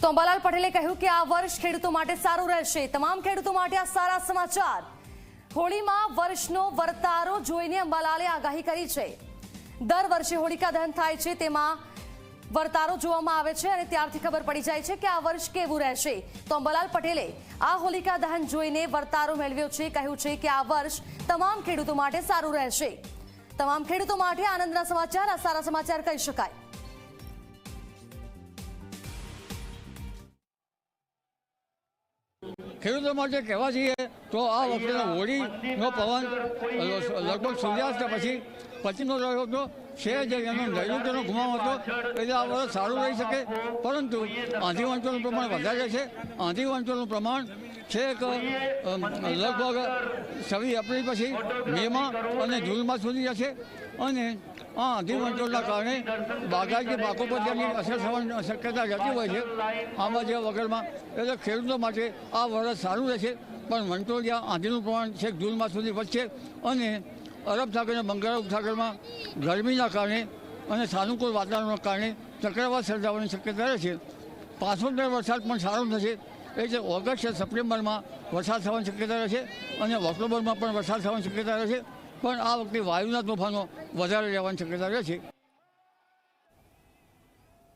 તો અંબાલાલ પટેલે કહ્યું કે આ વર્ષ ખેડૂતો માટે સારું રહેશે. તમામ ખેડૂતો માટે આ સારા સમાચાર. હોળીમાં વર્ષનો વર્તારો જોઈને અંબાલાલે આગાહી કરી છે. દર વર્ષે હોળિકા દહન થાય છે, તેમાં વર્તારો જોવામાં આવે છે અને ત્યારથી ખબર પડી જાય છે કે આ વર્ષ કેવું રહેશે. તો પટેલે આ હોલિકા દહન જોઈને વર્તારો મેળવ્યો છે, કહ્યું છે કે આ વર્ષ તમામ ખેડૂતો માટે સારું રહેશે. તમામ ખેડૂતો માટે આનંદના સમાચાર, આ સારા સમાચાર કહી શકાય. ખેડૂતો માટે કહેવા જઈએ તો આ વખતે હોળીનો પવન, લગભગ સૂર્યાસ્ત પછી પછીનો રહ્યો હતો. છે જે એનો નૈઋત્યનો ગુમાવ હતો, એટલે આ વર્ષ સારું રહી શકે. પરંતુ આંધી વંચોનું પ્રમાણ વધારે છે. આંધી વંચોનું પ્રમાણ છે કે લગભગ છવ્વીસ એપ્રિલ પછી મેમાં અને જૂનમાં સુધી જશે અને આ આંધી કારણે બાગાયતી પાકો પર તેની અસર થવાની શક્યતા રહેતી હોય છે. આમાં જે વગરમાં એટલે ખેડૂતો માટે આ વરસ સારું રહેશે, પણ મંટોળિયા આંધીનું પ્રમાણ છેક જૂન માસ સુધી વધશે અને અરબ સાગર અને બંગાળ ઉપસાગરમાં ગરમીના કારણે અને સાનુકૂળ વાતાવરણના કારણે ચક્રવાત સર્જાવાની શક્યતા રહે છે પાછોતેર વરસાદ પણ સારો થશે એટલે ઓગસ્ટ કે સપ્ટેમ્બરમાં વરસાદ થવાની શક્યતા રહેશે અને ઓક્ટોબરમાં પણ વરસાદ થવાની શક્યતા રહેશે. પણ આ વખતે વાયુના તોફાનો વધારે રહેવાની શક્યતા રહે છે